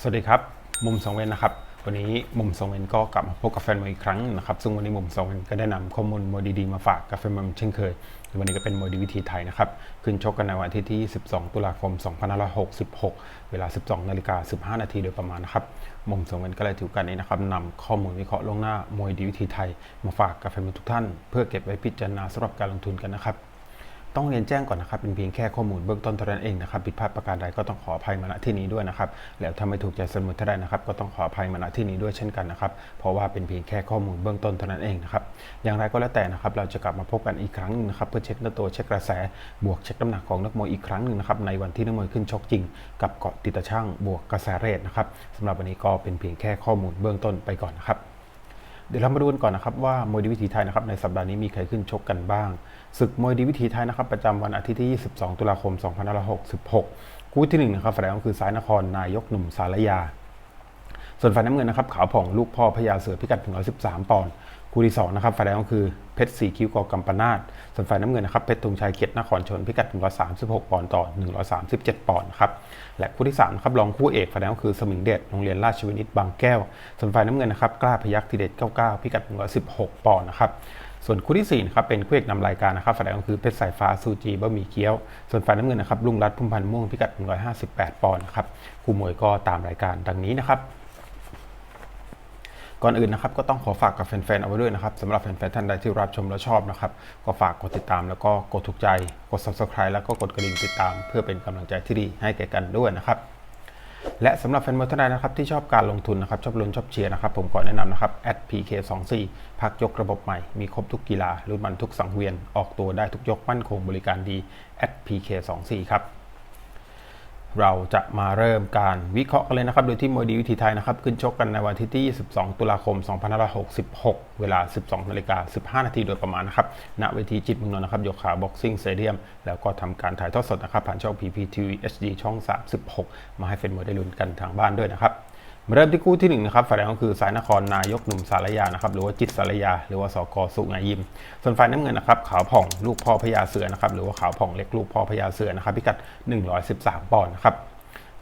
สวัสดีครับ มุมสองเวนนะครับ วันนี้มุมสองเวนก็กลับมาพบกับแฟนมวยอีกครั้งนะครับซึ่งวันนี้มุมสองเวนก็ได้นำข้อมูลมวยดีๆมาฝากกับแฟนมวยเช่นเคย วันนี้ก็เป็นมวยดีวิธีไทยนะครับ ขึ้นชกกันในวันอาที่ที่ 12 ตุลาคม 2566 เวลา 12 นาฬิกา 15 นาทีโดยประมาณนะครับ มุมสองเวนก็เลยถือโอกาสนี้นะครับนำข้อมูลวิเคราะห์ล่วงหน้ามวยดีวิธีไทย มาฝากกับแฟนมวยทุกท่าน เพื่อเก็บไว้พิจารณาสำหรับการลงทุนกันนะครับ ต้องเรียนแจ้งก่อนนะครับเป็นเพียงแค่ข้อมูลเบื้องต้นเท่านั้นเองนะครับผิดพลาดประการใดก็ต้องขออภัยมาณที่นี้ด้วยนะครับแล้วถ้าไม่ถูกใจสมุดเท่าใดนะครับ ก็ต้องขออภัยมาณที่นี้ด้วยเช่นกันนะครับ เพราะว่าเป็นเพียงแค่ข้อมูลเบื้องต้นเท่านั้นเองนะครับอย่างไรก็แล้วแต่นะครับเราจะกลับมาพบกันอีกครั้งหนึงนะครับเพื่อเช็คเนื้อตัวเช็คกระแสบวกเช็คน้ำหนักของนักมวยอีกครั้งหนึ่งนะครับในวันที่นักมวยขึ้นชกจริง กับเกาะติดตช่างบวกกระแสเรทนะครับสำหรับวันนี้ก็เป็นเพียงแค่ข้อมูลเบื้องต้นไปก่อนนะครับเดี๋ยวเรามาดูกันก่อนนะครับว่ามวยดีวิถีไทยนะครับในสัปดาห์นี้มีใครขึ้นชกกันบ้าง ศึกมวยดีวิถีไทยนะครับประจำวันอาทิตย์ที่ 22 ตุลาคม 2566 คู่ที่1นะครับฝ่ายแดงก็คือสายนครนายกหนุ่มสารยา ส่วนฝ่ายน้ำเงินนะครับขาวผ่องลูกพ่อพญาเสือพิกัด113 ปอนด์คู่ที่2นะครับฝ่ายแดงก็คือเพชรสีคิ้วกอกัมปนาตส่วนฝ่ายน้ำเงินนะครับเพชรธงชัยเกียรตินครชนพิกัด136 ปอนด์ต่อ 137 ปอนด์ครับและคู่ที่3ครับรองคู่เอกฝ่ายแดงก็คือสมิงเดชโรงเรียนราชวินิตบางแก้ว ส่วนฝ่ายน้ำเงินนะครับกล้าพยักทีเด็ด99 พิกัด116 ปอนด์นะครับ ส่วนคู่ที่4นะครับเป็นคู่เอกนำรายการนะครับฝ่ายแดงก็คือเพชรสายฟ้าซูจีบะหมี่เกี๊ยว ส่วนฝ่ายน้ำเงินนะครับลุงรัตพุ่มพันธ์ม่วงพิกัด 158 ปอนด์นะครับคู่มวยก็ตามรายการดังนี้นะครับก่อนอื่นนะครับก็ต้องขอฝากกับแฟนๆเอาไว้ด้วยนะครับสำหรับแฟนๆท่านใดที่รับชมและชอบนะครับก็ฝากกดติดตามแล้วก็กดถูกใจ กด subscribe แล้วก็กดกระดิ่งติดตาม เพื่อเป็นกำลังใจที่ดีให้แก่กันด้วยนะครับ และสำหรับแฟนมวยท่านใดนะครับที่ชอบการลงทุนนะครับชอบลุ้นชอบเชียร์นะครับผมขอแนะนำนะครับ @pk24 พักยกระบบใหม่ มีครบทุกกีฬารุ่นมันทุกสังเวียน ออกตัวได้ทุกยกมั่นคงบริการดี @pk24 ครับ เราจะมาเริ่มการวิเคราะห์กันเลยนะครับ โดยที่มวยดีวิถีไทยนะครับ ขึ้นชกกันในวันที่ 22 ตุลาคม 2566 เวลา 12นาฬิกา15 นาทีโดยประมาณนะครับ ณ เวทีจิตมงนนท์นะครับโยขาบ็อกซิ่งสเตเดียม แล้วก็ทำการถ่ายทอดสดนะครับ ผ่านช่อง PPTV HD ช่อง 36 มาให้แฟนมวยได้ลุ้นกันทางบ้านด้วยนะครับ มาเริ่มที่คู่ที่หนึ่งนะครับฝ่ายแดงก็คือสายนครนายกหนุ่มสารยานะครับหรือว่าจิตสารยา หรือว่าสกสุงายิม ส่วนฝ่ายน้ำเงินนะครับขาวผ่องลูกพ่อพญาเสือนะครับหรือว่าขาวผ่องเล็กลูกพ่อพญาเสือนะครับพิกัด 113 ปอนด์นะครับ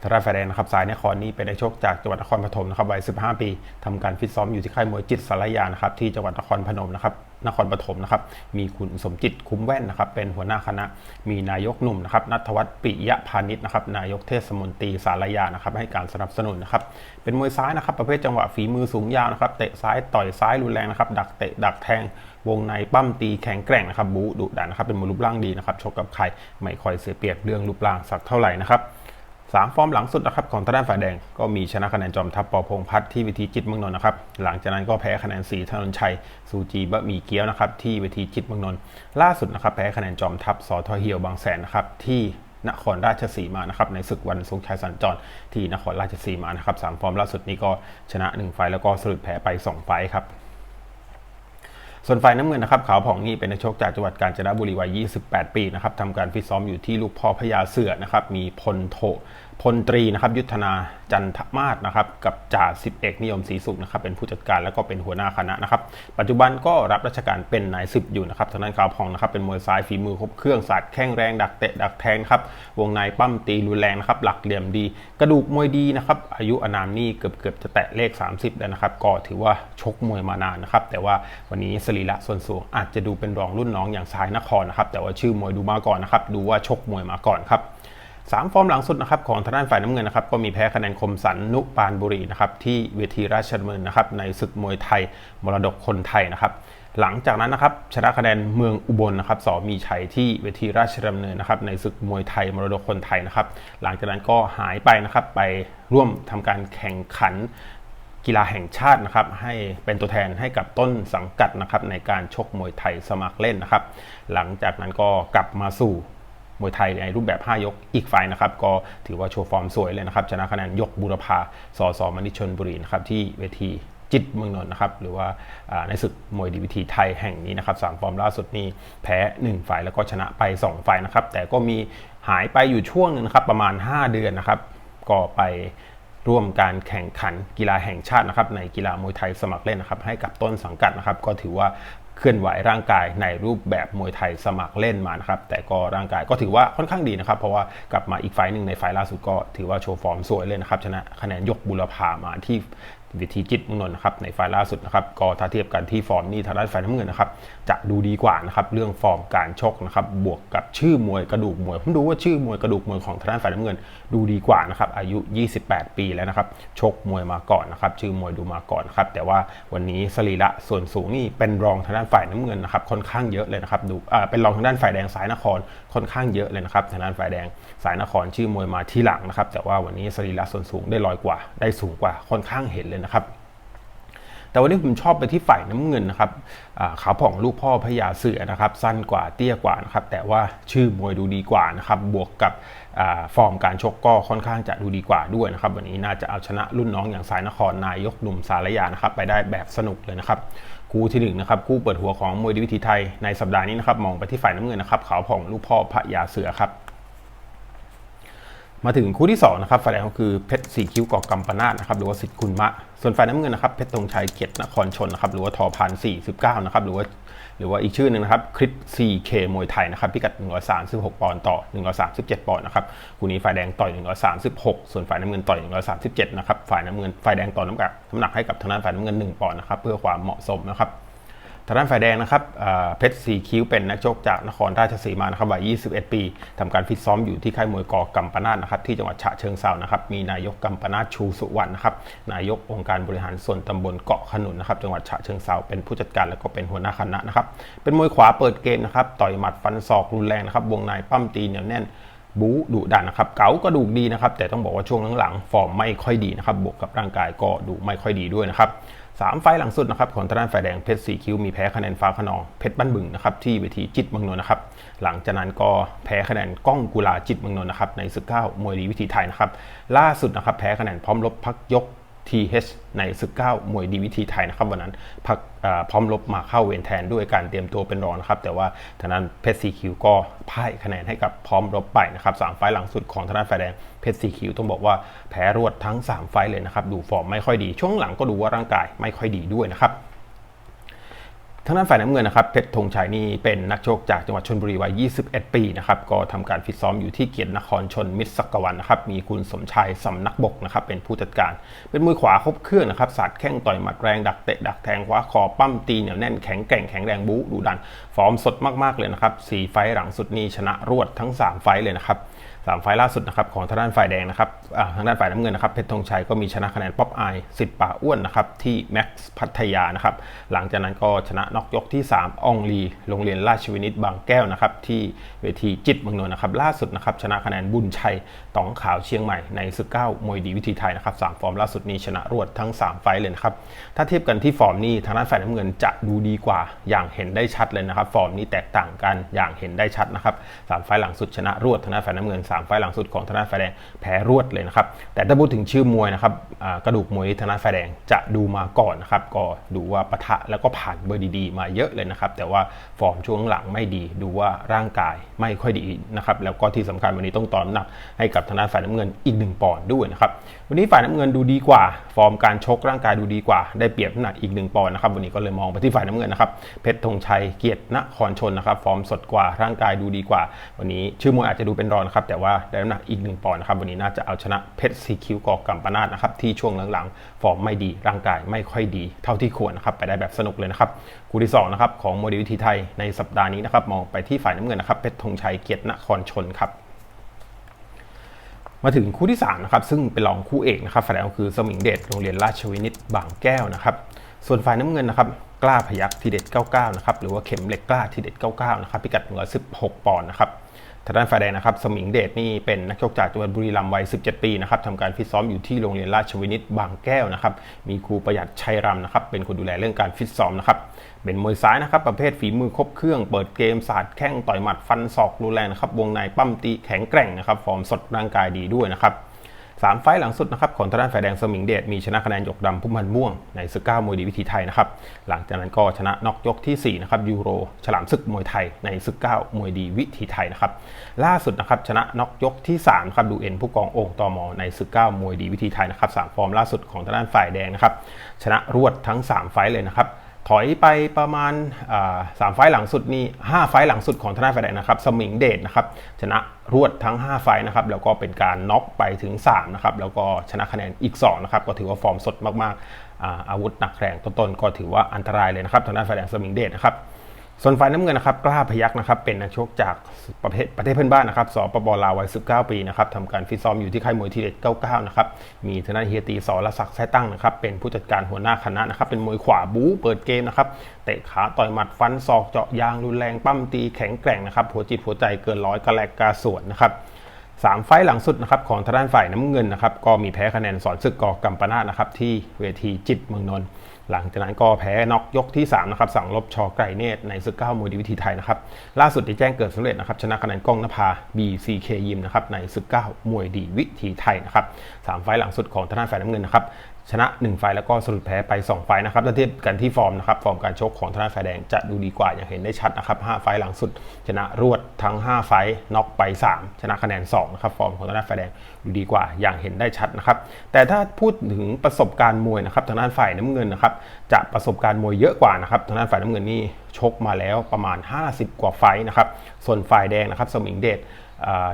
ทาด้านฝ่ายแดงนะครับสายนครนี้เป็นนักชกจากจังหวัดนครปฐมนะครับวัย 15 ปีทำการฟิตซ้อมอยู่ที่ค่ายมวยจิตสารยานะครับที่จังหวัดนครพนมนะครับ นครปฐมนะครับ มีคุณสมจิตคุ้มแว่นนะครับ เป็นหัวหน้าคณะ มีนายกหนุ่มนะครับนัทวัฒน์ปิยะพานิชนะครับ นายกเทศมนตรีสารยานะครับ ให้การสนับสนุนนะครับ เป็นมวยซ้ายนะครับ ประเภทจังหวะฝีมือสูงยาวนะครับ เตะซ้ายต่อยซ้ายรุนแรงนะครับ ดักเตะดักแทง วงในปั้มตีแข็งแกร่งนะครับ บูดุดันนะครับ เป็นมวยรูปร่างดีนะครับ ชกกับใครไม่ค่อยเสียเปรียบเรื่องรูปร่างสักเท่าไหร่นะครับ สามฟอร์มหลังสุดนะครับของทางด้านฝ่ายแดง ก็มีชนะคะแนนจอมทัพปอพงพัฒน์ที่เวทีจิตเมืองนนท์นะครับหลังจากนั้นก็แพ้คะแนนสีถนนชัยซูจีบะหมี่เกี๊ยวนะครับที่เวทีจิตเมืองนนท์ล่าสุดนะครับแพ้คะแนนจอมทัพสอทอเฮียวบางแสนนะครับที่นครราชสีมานะครับในศึกวันทรงชัยสัญจรที่นครราชสีมานะครับสามฟอร์มล่าสุดนี้ก็ชนะ 1 ไฟแล้วก็สรุปแพ้ไป 2 ไฟครับส่วนฝ่ายน้ำเงินนะครับขาวผ่องนี่เป็นนักชกจากจังหวัดกาญจนบุรีวัย 28 ปีนะครับทำการฟิตซ้อมอยู่ที่ลูกพ่อพญาเสือนะครับมีพลโท พลตรีนะครับยุทธนาจันทมาศนะครับกับจ่าสิบเอกนิยมศรีสุขนะครับเป็นผู้จัดการแล้วก็เป็นหัวหน้าคณะนะครับปัจจุบันก็รับราชการเป็นนายสิบอยู่นะครับทางด้านขาวผ่องนะครับเป็นมวยซ้ายฝีมือครบเครื่องศาสตร์แข้งแรงดักเตะดักแทงครับวงในปั้มตีรุนแรงนะครับหลักเหลี่ยมดี กระดูกมวยดีนะครับอายุอนามนี่เกือบเกือบจะแตะเลข 30 แล้วนะครับก็ถือว่าชกมวยมานานนะครับแต่ว่าวันนี้สรีระส่วนสูงอาจจะดูเป็นรองรุ่นน้องอย่างสายนครนะครับแต่ว่าชื่อมวยดูมาก่อนนะครับดูว่าชกมวยมาก่อนครับ สามฟอร์มหลังสุดนะครับของทางด้านฝ่ายน้ำเงินนะครับก็มีแพ้คะแนนคมสันนุปานบุรีนะครับที่เวทีราชดำเนินนะครับในศึกมวยไทยมรดกคนไทยนะครับหลังจากนั้นนะครับชนะคะแนนเมืองอุบลนะครับสอมีชัยที่เวทีราชดำเนินนะครับในศึกมวยไทยมรดกคนไทยนะครับหลังจากนั้นก็หายไปนะครับไปร่วมทำการแข่งขันกีฬาแห่งชาตินะครับให้เป็นตัวแทนให้กับต้นสังกัดนะครับในการชกมวยไทยสมัครเล่นนะครับ หลังจากนั้นก็กลับมาสู่ มวยไทยในรูปแบบ 5 ยกอีกฝ่ายนะครับ ก็ถือว่าโชว์ฟอร์มสวยเลยนะครับ ชนะคะแนนยกบุรพาสอสอมณิชนบุรีนะครับที่เวทีจิตเมืองนนท์นะครับ หรือว่าในศึกมวยดีวิธีไทยแห่งนี้นะครับสามฟอร์มล่าสุดนี้แพ้ 1 ฝ่ายแล้วก็ชนะไป 2 ฝ่ายนะครับ แต่ก็มีหายไปอยู่ช่วงนึงนะครับ ประมาณ 5 เดือนนะครับ ก็ไปร่วมการแข่งขันกีฬาแห่งชาตินะครับในกีฬามวยไทยสมัครเล่นนะครับให้กับต้นสังกัดนะครับ ก็ถือว่า เคลื่อนไหวร่างกายในรูปแบบมวยไทยสมัครเล่นมานะครับแต่ก็ร่างกายก็ถือว่าค่อนข้างดีนะครับ เพราะว่ากลับมาอีกไฟล์หนึ่งในไฟล์ล่าสุดก็ถือว่าโชว์ฟอร์มสวยเลยนะครับชนะคะแนนยกบุรพามาที่ วิธีจิตมืองนนท์นะครับในไฟล์ล่าสุดนะครับก็ถ้าเทียบกันที่ฟอร์มนี่ทางด้านไฟน้ำเงินนะครับจะดูดีกว่านะครับเรื่องฟอร์มการชกนะครับบวกกับชื่อมวยกระดูกมวยผมดูว่าชื่อมวยกระดูกมวยของทางด้านไฟน้ำเงิน ดูดีกว่านะครับอายุ 28 ปีแล้วนะครับชกมวยมาก่อนนะครับชื่อมวยดูมาก่อนครับแต่ว่าวันนี้สรีระส่วนสูงนี่เป็นรองทางด้านฝ่ายน้ำเงินนะครับค่อนข้างเยอะเลยนะครับดูเป็นรองทางด้านฝ่ายแดงสายนครค่อนข้างเยอะเลยนะครับทางด้านฝ่ายแดงสายนครชื่อมวยมาที่หลังนะครับแต่ว่าวันนี้สรีระส่วนสูงได้ลอยกว่าได้สูงกว่าค่อนข้างเห็นเลยนะครับ แต่วันนี้ผมชอบไปที่ฝ่ายน้ำเงินนะครับขาผ่องลูกพ่อพญาเสือนะครับ สั้นกว่าเตี้ยกว่านะครับ แต่ว่าชื่อมวยดูดีกว่านะครับ บวกกับฟอร์มการชกก็ค่อนข้างจะดูดีกว่าด้วยนะครับ วันนี้น่าจะเอาชนะรุ่นน้องอย่างสายนครนายกหนุ่มสารยานะครับ ไปได้แบบสนุกเลยนะครับคู่ที่หนึ่งนะครับคู่เปิดหัวของมวยดีวิธีไทยในสัปดาห์นี้นะครับมองไปที่ฝ่ายน้ำเงินนะครับขาวผ่องลูกพ่อพญาเสือครับ มาถึงคู่ที่2นะครับฝ่ายแดงก็คือเพชรสีคิ้วกอกกัมปนาตนะครับหรือว่าสิทธิ์คุณมะ ส่วนฝ่ายน้ำเงินนะครับเพชรตรงชัยเกียรตินครชนนะครับหรือว่าทอพันสี่สิบเก้านะครับหรือว่าหรือว่าอีกชื่อหนึ่งนะครับคริสซีเคมวยไทยนะครับพิกัด 136 ปอนด์ต่อ 137 ปอนด์นะครับคู่นี้ฝ่ายแดงต่อย 136 ส่วนฝ่ายน้ำเงินต่อย 137 นะครับฝ่ายน้ำเงินฝ่ายแดงต่อน้ำหนักน้ำหนักให้กับทางด้านฝ่ายน้ำเงิน 1 ปอนด์นะครับเพื่อความเหมาะสมนะครับ ทางด้านฝ่ายแดงนะครับเพชรสีคิ้วเป็นนักชกจากนครราชสีมานะครับวัย 21 ปีทำการฟิตซ้อมอยู่ที่ค่ายมวยกอกัมปนาตนะครับที่จังหวัดฉะเชิงเซานะครับมีนายกกัมปนาตชูสุวรรณนะครับนายกองค์การบริหารส่วนตำบลเกาะขนุนนะครับจังหวัดฉะเชิงเซาเป็นผู้จัดการและก็เป็นหัวหน้าคณะนะครับเป็นมวยขวาเปิดเกมนะครับต่อยหมัดฟันศอกรุนแรงนะครับวงในปั้มตีเหนียวแน่นบูดุดันนะครับ เก๋ากระดูกดีนะครับ แต่ต้องบอกว่าช่วงหลังๆ ฟอร์มไม่ค่อยดีนะครับ บวกกับร่างกายก็ดูไม่ค่อยดีด้วยนะครับ สามไฟหลังสุดนะครับของทางด้านฝ่ายแดงเพชรสีคิ้วมีแพ้คะแนนฟ้าขนองเพชรบ้านบึงนะครับที่เวทีจิตเมืองนนท์นะครับหลังจากนั้นก็แพ้คะแนนก้องกุลาจิตเมืองนนท์นะครับในศึกเก้ามวยดีวิธีไทยนะครับล่าสุดนะครับแพ้คะแนนพร้อมลบพักยก TH ในศึกเก้ามวยดีวิธีไทยนะครับวันนั้นพัก พร้อมลบมาเข้าเวนแทนด้วยการเตรียมตัวเป็นรองนะครับ แต่ว่าทางด้นเพชรซีคิวก็พ่ายคะแนนให้กับพร้อมลบไปนะครับสามไฟหลังสุดของทางด้านไฟแดงเพชรซีคิวต้องบอกว่าแพ้รวดทั้ง 3 ไฟเลยนะครับ ดูฟอร์มไม่ค่อยดี ช่วงหลังก็ดูว่าร่างกายไม่ค่อยดีด้วยนะครับ ทางด้านฝ่ายน้ำเงินนะครับเพชรธงชัยนี่เป็นนักโชคจากจังหวัดชนบุรีวัย 21 ปีนะครับก็ทำการฟิตซ้อมอยู่ที่เกียรตินครชนมิตรสักวันนะครับมีคุณสมชายสำนักบกนะครับเป็นผู้จัดการ เป็นมือขวาครบเครื่องนะครับสัดแข้งต่อยหมัดแรงดักเตะดักแทงขวาคอปั้มตีเหนียวแน่นแข็งแกร่งแข็งแรงบู๊ดูดัน ฟอร์มสดมากๆเลยนะครับสี่ไฟหลังสุดนี้ชนะรวดทั้ง 3 ไฟเลยนะครับ สามไฟล่าสุดนะครับของทางด้านฝ่ายแดงนะครับทางด้านฝ่ายน้ำเงินนะครับเพชรธงชัยก็มีชนะคะแนนป๊อปไอสิทธิ์ป่าอ้วนนะครับที่แม็กซ์พัทยานะครับหลังจากนั้นก็ชนะน็อกยกที่3อองลีโรงเรียนราชวินิตบางแก้วนะครับที่เวทีจิตเมืองนนท์นะครับล่าสุดนะครับชนะคะแนนบุญชัยตองขาวเชียงใหม่ในศึกเก้ามวยดีวิธีไทยนะครับสามฟอร์มล่าสุดนี้ชนะรวดทั้ง 3 ไฟเลยนะครับถ้าเทียบกันที่ฟอร์มนี้ทางด้านฝ่ายน้ำเงินจะดูดีกว่าอย่างเห็นได้ชัดเลยนะครับฟอร์มนี้แตกต่างกันอย่างเห็นได้ชัดนะครับสามไฟหลังสุดชนะรวดทางด้านฝ่ายน้ำเงิน3ไฟหลังสุดของทางด้าไฟแดงแพ้รวดเลยนะครับ แต่ถ้าพูดถึงชื่อมวยนะครับกระดูกมวยทางด้าไฟแดงจะดูมาก่อนนะครับ ก็ดูว่าปะทะแล้วก็ผ่านเบอร์ดีๆ มาเยอะเลยนะครับ แต่ว่าฟอร์มช่วงหลังไม่ดี ดูว่าร่างกายไม่ค่อยดีนะครับ แล้วก็ที่สำคัญวันนี้ต้องตอนหนักให้กับทางด้าฝ่ายน้ำเงินอีกหนึ่งปอนด์ด้วยนะครับ วันนี้ฝ่ายน้ำเงินดูดีกว่า ฟอร์มการชกร่างกายดูดีกว่า ได้เปรียบน้ำหนักอีกหนึ่งปอนด์นะครับ วันนี้ก็เลยมองไปที่ฝ่ายน้ำเงินนะครับ เพชรธงชัยเกียรตินครชนนะครับ ฟอร์มสดกว่าร่างกายดูดีกว่า วันนี้ชื่อมวยอาจจะดูเป็นรอนะครับแต่ว่าได้น้ำหนักอีกหนึ่งปอนด์นะครับวันนี้น่าจะเอาชนะเพชรสีคิวกอกัมปนาตนะครับที่ช่วงหลังๆ ฟอร์มไม่ดีร่างกายไม่ค่อยดีเท่าที่ควรนะครับไปได้แบบสนุกเลยนะครับคู่ที่2นะครับของโมเดลวิธีไทยในสัปดาห์นี้นะครับมองไปที่ฝ่ายน้ำเงินนะครับเพชรธงชัยเกียรตินครชนครับมาถึงคู่ที่3นะครับซึ่งเป็นรองคู่เอกนะครับฝ่ายแดงก็คือสมิงเดชโรงเรียนราชวินิตบางแก้วนะครับส่วนฝ่ายน้ำเงินนะครับกล้าพยักทีเด็ด 99 นะครับหรือว่าเข็มเหล็กกล้าทีเด็ด 99 นะครับพิกัด116 ปอนด์นะครับ ทางด้านฝ่ายแดงนะครับสมิงเดชนี่เป็นนักชกจากจังหวัดบุรีรัมย์วัย 17 ปีนะครับทำการฟิตซ้อมอยู่ที่โรงเรียนราชวินิตบางแก้วนะครับมีครูประหยัดชัยรำนะครับเป็นคนดูแลเรื่องการฟิตซ้อมนะครับเป็นมวยซ้ายนะครับประเภทฝีมือครบเครื่องเปิดเกมสาดแข้งต่อยหมัดฟันศอกรุนแรงนะครับวงในปั้มตีแข็งแกร่งนะครับฟอร์มสดร่างกายดีด้วยนะครับ สามไฟหลังสุดนะครับของทางด้านฝ่ายแดงสมิงเดชมีชนะคะแนนยกดำพุ่มพันม่วงในศึกเก้ามวยดีวิธีไทยนะครับหลังจากนั้นก็ชนะน็อกยกที่4นะครับยูโร ฉลามศึกมวยไทยในศึกเก้ามวยดีวิธีไทยนะครับล่าสุดนะครับชนะน็อกยกที่3ครับดูเอ็นผู้กององค์ตอมอในศึกเก้ามวยดีวิธีไทยนะครับสามฟอร์มล่าสุดของทางด้านฝ่ายแดงนะครับชนะรวดทั้ง 3 ไฟเลยนะครับ ถอยไปประมาณสามไฟล์หลังสุดนี่5ไฟล์หลังสุดของทนายฝ่ายแดงนะครับ สมิงเดชนะครับ ชนะรวดทั้ง 5 ไฟล์นะครับ แล้วก็เป็นการน็อกไปถึง 3 นะครับ แล้วก็ชนะคะแนนอีก 2 นะครับ ก็ถือว่าฟอร์มสดมาก ๆ อาวุธหนักแรงต้นๆ ก็ถือว่าอันตรายเลยนะครับทางด้านฝ่ายแดงสมิงเดชนะครับ ส่วนฝ่ายน้ำเงินนะครับกล้าพยักนะครับเป็นนักชกจากประเทศประเทศเพื่อนบ้านนะครับสปปลาววัย 19 ปีนะครับทำการฟิตซ้อมอยู่ที่ค่ายมวยทีเด็ด99 นะครับมีทางด้านเฮียตีสอรศักดิ์แท้ตั้งนะครับเป็นผู้จัดการหัวหน้าคณะนะครับเป็นมวยขวาบู๊เปิดเกมนะครับเตะขาต่อยหมัดฟันศอกเจาะยางรุนแรงปั้มตีแข็งแกร่งนะครับหัวจิตหัวใจเกินร้อยกระแลกกาสวนนะครับสามไฟหลังสุดนะครับของทางด้านฝ่ายน้ำเงินนะครับก็มีแพ้คะแนนสอนศึกกอกัมปนาตนะครับที่เวทีจิตเมืองนนท์ หลังจากนั้นก็แพ้น็อกยกที่3นะครับสั่งลบชอไก่เนตรในศึกเก้ามวยดีวิธีไทยนะครับล่าสุดได้แจ้งเกิดสำเร็จนะครับชนะคะแนนกล้องนภา BCK ยิมนะครับในศึกเก้ามวยดีวิธีไทยนะครับสามไฟล์หลังสุดของทางด้านฝ่ายน้ำเงินนะครับ ชนะ 1 ไฟแล้วก็สรุปแพ้ไป 2 ไฟนะครับถ้าเทียบกันที่ฟอร์มนะครับฟอร์มการชกของทางด้านฝ่ายแดงจะดูดีกว่าอย่างเห็นได้ชัดนะครับ5ไฟหลังสุด ชนะรวดทั้ง 5 ไฟน็อกไป 3 ชนะคะแนน2นะครับฟอร์มของทางด้านฝ่ายแดงดูดีกว่าอย่างเห็นได้ชัดนะครับแต่ถ้าพูดถึงประสบการณ์มวยนะครับทางด้านฝ่ายน้ำเงินนะครับจะประสบการณ์มวยเยอะกว่านะครับทางด้านฝ่ายน้ำเงินนี่ชกมาแล้วประมาณ 50 กว่าไฟนะครับส่วนฝ่ายแดงนะครับสมิงเดช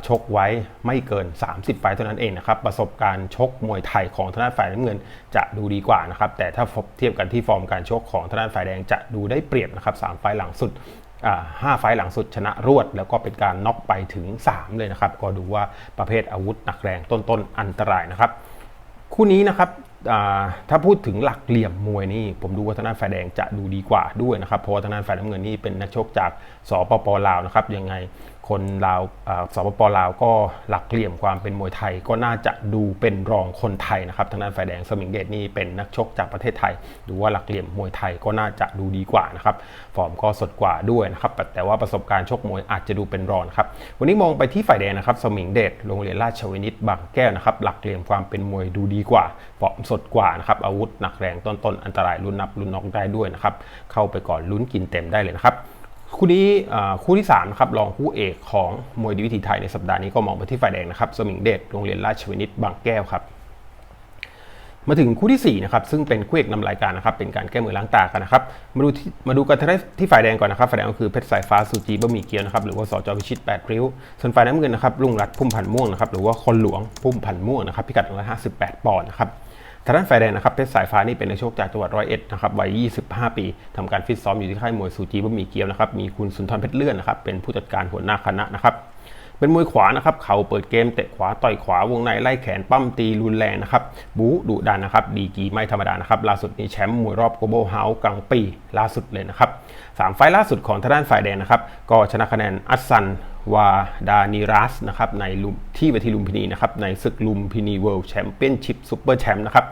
ชกไว้ไม่เกิน 30 ไฟล์เท่านั้นเองนะครับ ประสบการณ์ชกมวยไทยของทางด้านฝ่ายน้ำเงินจะดูดีกว่านะครับ แต่ถ้าเทียบกันที่ฟอร์มการชกของทางด้านฝ่ายแดงจะดูได้เปรียบนะครับสามไฟล์หลังสุดห้าไฟล์หลังสุดชนะรวด แล้วก็เป็นการน็อกไปถึง 3 เลยนะครับ ก็ดูว่าประเภทอาวุธหนักแรงต้นๆ อันตรายนะครับ คู่นี้นะครับถ้าพูดถึงหลักเหลี่ยมมวยนี่ผมดูว่าทางด้านฝ่ายแดงจะดูดีกว่าด้วยนะครับเพราะว่าทางด้านฝ่ายน้ำเงินนี่เป็นนักชกจากสปปลาวนะครับยังไง คนลาวสปปลาวก็หลักเหลี่ยมความเป็นมวยไทย ก็น่าจะดูเป็นรองคนไทยนะครับทางด้านฝ่ายแดงสมิงเดชนี่เป็นนักชกจากประเทศไทย ดูว่าหลักเหลี่ยมมวยไทยก็น่าจะดูดีกว่านะครับฟอร์มก็สดกว่าด้วยนะครับแต่ว่าประสบการณ์ชกมวยอาจจะดูเป็นรองครับวันนี้มองไปที่ฝ่ายแดงนะครับสมิงเดชโรงเรียนราชวินิตบางแก้วนะครับหลักเหลี่ยมความเป็นมวยดูดีกว่าฟอร์มสดกว่านะครับอาวุธหนักแรงต้นๆอันตรายลุ้นนับลุ้นน็อกได้ด้วยนะครับเข้าไปก่อนลุ้นกินเต็มได้เลยนะครับ คู่นี้คู่ที่3นะครับรองคู่เอกของมวยดีวิธีไทยในสัปดาห์นี้ก็มองไปที่ฝ่ายแดงนะครับสมิงเดชโรงเรียนราชวินิตบางแก้วครับมาถึงคู่ที่4นะครับซึ่งเป็นคู่เอกนำรายการนะครับเป็นการแก้มือล้างตากันนะครับมาดูมาดูกันที่ฝ่ายแดงก่อนนะครับฝ่ายแดงก็คือเพชรสายฟ้าสุจีบะหมี่เกี๊ยวนะครับหรือว่าสจวิชิต8ริ้ว ส่วนฝ่ายน้ำเงินนะครับลุงรัฐพุ่มพันม่วงนะครับหรือว่าคนหลวงพุ่มพันม่วงนะครับพิกัด158ปอนด์นะครับ ทางด้านฝ่ายแดงนะครับเพชรสายฟ้านี่เป็นนักชกจากจังหวัดร้อยเอ็ดนะครับวัย 25 ปีทำการฟิตซ้อมอยู่ที่ค่ายมวยสูจีบะหมี่เกี๊ยวนะครับมีคุณสุนทรเพชรเลื่อนนะครับเป็นผู้จัดการหัวหน้าคณะนะครับเป็นมวยขวานะครับเข่าเปิดเกมเตะขวาต่อยขวาวงในไล่แขนปั้มตีรุนแรงนะครับบู๊ดุดันนะครับดีกีไม่ธรรมดานะครับล่าสุดนี้แชมป์มวยรอบโกลบอลเฮาส์กลางปีล่าสุดเลยนะครับสามไฟล่าสุดของทางด้านฝ่ายแดงนะครับก็ชนะคะแนนอัสซัน วาดานิรัสนะครับในที่เวทีลุมพินีนะครับในศึกลุมพินีเวิลด์แชมเปี้ยนชิพซูเปอร์แชมป์นะครับ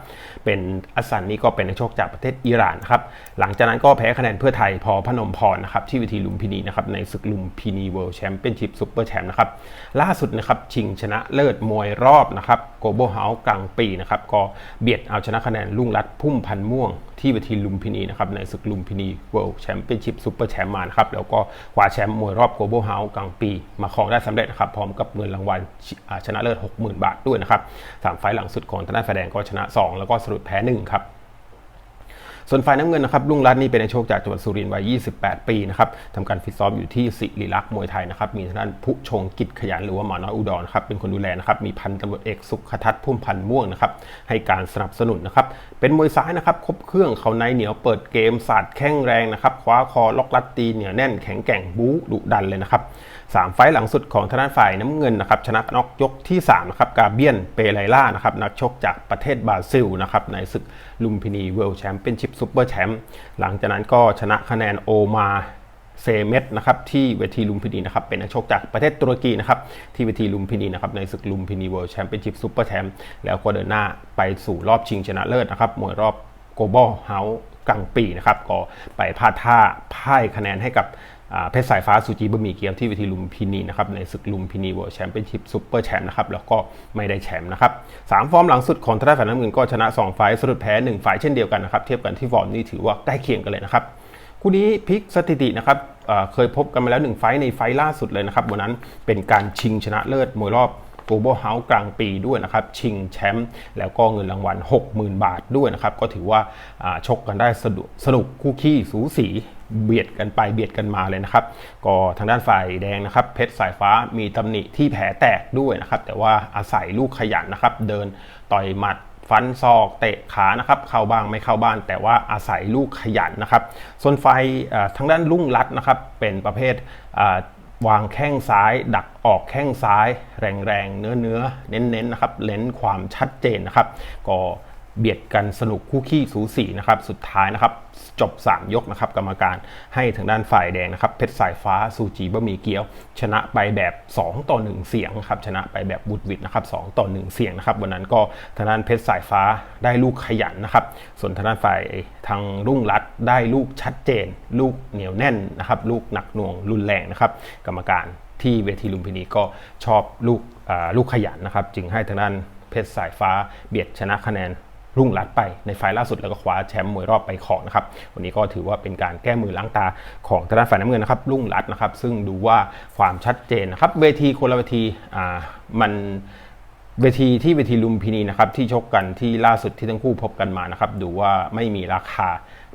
เป็นอัสซันนี่ก็เป็นนักชกจากประเทศอิหร่านนะครับหลังจากนั้นก็แพ้คะแนนเพื่อไทยพอพนมพรนะครับที่เวทีลุมพินีนะครับในศึกลุมพินีเวิลด์แชมเปี้ยนชิพซูเปอร์แชมป์นะครับล่าสุดนะครับชิงชนะเลิศมวยรอบนะครับโกลบอลเฮาส์กลางปีนะครับก็เบียดเอาชนะคะแนนลุ่งรัดพุ่มพันม่วงที่เวทีลุมพินีนะครับในศึกลุมพินีเวิลด์แชมเปี้ยนชิพซูเปอร์แชมป์มานะครับแล้วก็คว้าแชมป์มวยรอบโกลบอลเฮาส์กลางปีมาครองได้สำเร็จนะครับพร้อมกับเงินรางวัลชนะเลิศ60,000 บาทด้วยนะครับสามไฟหลังสุดของทางด้านแสดงก็ชนะ 2 แล้วก็สรุปแพ้1ครับส่วนฝ่ายน้ำเงินนะครับลุงรัตน์นี่เป็นนักชกจากจังหวัดสุรินทร์วัย 28 ปีนะครับทำการฟิตซ้อมอยู่ที่สิริลักษ์มวยไทยนะครับ มีทางด้านผู้ชงกิจขยันหรือว่าหมาน้อยอุดรครับเป็นคนดูแลนะครับ มีพันตำรวจเอกสุขทัศน์พุ่มพันธ์ม่วงนะครับ ให้การสนับสนุนนะครับ เป็นมวยซ้ายนะครับ ครบเครื่องเขาในเหนียวเปิดเกมสาดแข้งแรงนะครับ คว้าคอล็อกลัดตีเหนียวแน่นแข็งแกร่งบู๊ดุดันเลยนะครับ สามไฟหลังสุดของทางด้านฝ่ายน้ำเงินนะครับชนะน็อกยกที่3นะครับกาเบียนเปไลล่านะครับนักชกจากประเทศบราซิลนะครับในศึกลุมพินีเวิลด์แชมเปี้ยนชิพซูเปอร์แชมป์หลังจากนั้นก็ชนะคะแนนโอมาเซเมตนะครับที่เวทีลุมพินีนะครับเป็นนักชกจากประเทศตุรกีนะครับที่เวทีลุมพินีนะครับในศึกลุมพินีเวิลด์แชมเปี้ยนชิพซูเปอร์แชมป์แล้วก็เดินหน้าไปสู่รอบชิงชนะเลิศนะครับมวยรอบโกลบอลเฮาส์กลางปีนะครับก็ไปพลาดท่าพ่ายคะแนนให้กับ เพชรสายฟ้าสุจีบะหมี่เกี๊ยวที่เวทีลุมพินีนะครับในศึกลุมพินีเวิลด์แชมเปี้ยนชิพซูเปอร์แชมป์นะครับแล้วก็ไม่ได้แชมป์นะครับสามฟอร์มหลังสุดของทางด้านฝ่ายน้ำเงินก็ชนะ 2 ไฟล์สรุปแพ้ 1 ไฟล์เช่นเดียวกันนะครับเทียบกันที่ฟอร์มนี่ถือว่าใกล้เคียงกันเลยนะครับคู่นี้พลิกสถิตินะครับเคยพบกันมาแล้ว 1 ไฟล์ในไฟล์ล่าสุดเลยนะครับวันนั้นเป็นการชิงชนะเลิศมวยรอบ Global House กลางปีด้วยนะครับ ชิงแชมป์แล้วก็เงินรางวัล 60,000 บาทด้วยนะครับ ก็ถือว่าอ่าชกกันได้สนุกสนุกคู่ขี้สูสี เบียดกันไปเบียดกันมาเลยนะครับ ก็ทางด้านฝ่ายแดงนะครับ เพชรสายฟ้ามีตำหนิที่แผลแตกด้วยนะครับ แต่ว่าอาศัยลูกขยันนะครับ เดินต่อยหมัดฟันศอกเตะขานะครับเข้าบ้างไม่เข้าบ้าน แต่ว่าอาศัยลูกขยันนะครับส่วนไฟทางด้านลุ่งรัดนะครับ เป็นประเภทวางแข้งซ้าย ดักออกแข้งซ้าย แรงๆเนื้อเนื้อเน้นๆนะครับเน้นความชัดเจนนะครับ ก็ เบียดกันสนุกคู่ขี้สูสีนะครับสุดท้ายนะครับจบ 3 ยกนะครับกรรมการให้ทางด้านฝ่ายแดงนะครับเพชรสายฟ้าซูจีบะหมี่เกี๊ยว ชนะไปแบบ 2 ต่อ 1 เสียงครับชนะไปแบบบุดวิดนะครับ2ต่อ 1 เสียงนะครับวันนั้นก็ทางด้านเพชรสายฟ้าได้ลูกขยันนะครับส่วนทางด้านฝ่ายทางรุ่งรัตได้ลูกชัดเจน ลูกเหนียวแน่นนะครับลูกหนักหน่วงรุนแรงนะครับกรรมการที่เวทีลุมพินีก็ชอบลูกลูกขยันนะครับจึงให้ทางด้านเพชรสายฟ้าเบียดชนะคะแนน รุ่งรัดไปในไฟล์ล่าสุดแล้วก็คว้าแชมป์มวยรอบไปครองนะครับวันนี้ก็ถือว่าเป็นการแก้มือล้างตาของทางด้านฝ่ายน้ำเงินนะครับรุ่งรัดนะครับซึ่งดูว่าความชัดเจนนะครับเวทีคนละเวทีอ่ามันเวทีที่เวทีลุมพินีนะครับที่ชกกันที่ล่าสุดที่ทั้งคู่พบกันมานะครับดูว่าไม่มีราคา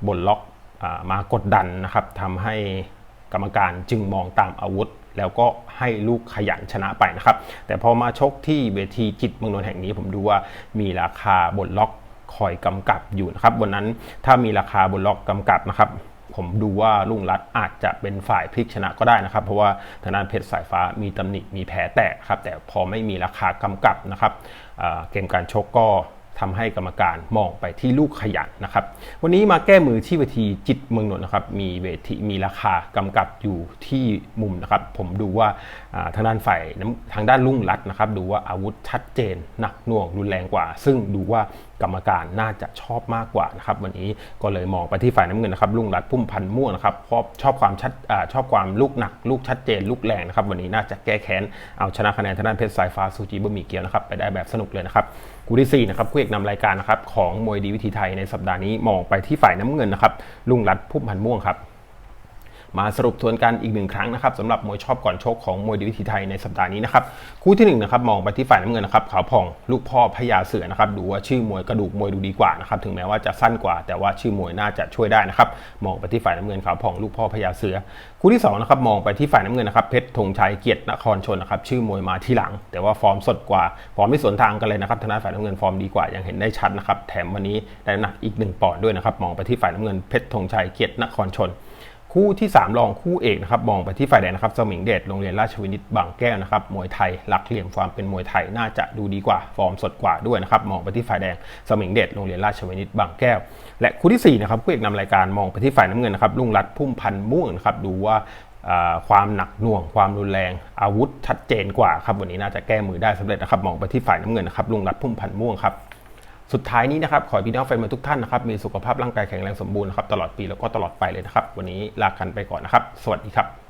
บนล็อกอามากดดันนะครับทำให้กรรมการจึงมองตามอาวุธ แล้วก็ให้ลูกขยันชนะไปนะครับ แต่พอมาชกที่เวทีจิตเมืองนนท์แห่งนี้ผมดูว่ามีราคาบนล็อก คอยกำกับอยู่นะครับวันนั้นถ้ามีราคาบนล็อกกำกับนะครับผมดูว่าลุงรัตอาจจะเป็นฝ่ายพลิกชนะก็ได้นะครับ เพราะว่าทางด้านเพชรสายฟ้ามีตำหนิมีแผลแตกครับแต่พอไม่มีราคากำกับนะครับเกมการชกก็ ทำให้กรรมการมองไปที่ลูกขยันนะครับ วันนี้มาแก้มือที่เวทีจิตเมืองนนท์นะครับ มีเวทีมีราคากำกับอยู่ที่มุมนะครับ ผมดูว่าทางด้านฝ่ายทางด้านลุ่งรัดนะครับ ดูว่าอาวุธชัดเจนหนักหน่วงรุนแรงกว่า ซึ่งดูว่ากรรมการน่าจะชอบมากกว่านะครับวันนี้ก็เลยมองไปที่ฝ่ายน้ำเงินนะครับลุ่งรัดพุ่มพันธ์ม่วงนะครับชอบชอบความชัดอชอบความลูกหนัก ลูกชัดเจน ลูกแรงนะครับวันนี้น่าจะแก้แค้นเอาชนะคะแนนทางด้านเพชรสายฟ้าซูจิบะหมี่เกี๊ยวนะครับไปได้แบบสนุกเลยนะครับ คู่ที่4นะครับคู่เอกนำรายการนะครับของมวยดีวิธีไทยในสัปดาห์นี้มองไปที่ฝ่ายน้ำเงินนะครับลุงรัตน์พุ่มพันม่วงครับ มาสรุปทวนกันอีกหนึ่งครั้งนะครับสำหรับมวยชอบก่อนชกของมวยดีวิธีไทยในสัปดาห์นี้นะครับคู่ที่หนึ่งนะครับมองไปที่ฝ่ายน้ำเงินนะครับขาวผ่องลูกพ่อพญาเสือนะครับดูว่าชื่อมวยกระดูกมวยดูดีกว่านะครับถึงแม้ว่าจะสั้นกว่า แต่ว่าชื่อมวยน่าจะช่วยได้นะครับมองไปที่ฝ่ายน้ำเงินขาวผ่องลูกพ่อพญาเสือ คู่ที่สองนะครับมองไปที่ฝ่ายน้ำเงินนะครับเพชรธงชัยเกียรตินครชนนะครับชื่อมวยมาที่หลัง แต่ว่าฟอร์มสดกว่าฟอร์มไม่สวนทางกันเลยนะครับทางด้านฝ่ายน้ำเงินฟอร์มดีกว่าอย่างเห็นได้ชัดนะครับแถมวันนี้ได้น้ำหนักอีกหนึ่งปอนด์ด้วยนะครับมองไปที่ฝ่ายน้ำเงินเพชรธงชัยเกียรตินครชน คู่ที่ 3 รองคู่เอกนะครับมองไปที่ฝ่ายแดงนะครับสมิงเดชโรงเรียนราชวินิตบางแก้วนะครับมวยไทยหลักเหลี่ยมความเป็นมวยไทยน่าจะดูดีกว่าฟอร์มสดกว่าด้วยนะครับมองไปที่ฝ่ายแดงสมิงเดชโรงเรียนราชวินิตบางแก้ว และคู่ที่4นะครับคู่เอกนำรายการมองไปที่ฝ่ายน้ำเงินนะครับลุงรัตน์พุ่มพันธ์ม่วงนะครับดูว่าความหนักหน่วงความรุนแรง อาวุธชัดเจนกว่าครับวันนี้น่าจะแก้มือได้สำเร็จนะครับมองไปที่ฝ่ายน้ำเงินนะครับลุงรัตน์พุ่มพันธ์ม่วงครับ สุดท้ายนี้นะครับ ขอให้พี่น้องแฟนมวยทุกท่านนะครับ มีสุขภาพร่างกายแข็งแรงสมบูรณ์นะครับ ตลอดปีแล้วก็ตลอดไปเลยนะครับ วันนี้ลากันไปก่อนนะครับ สวัสดีครับ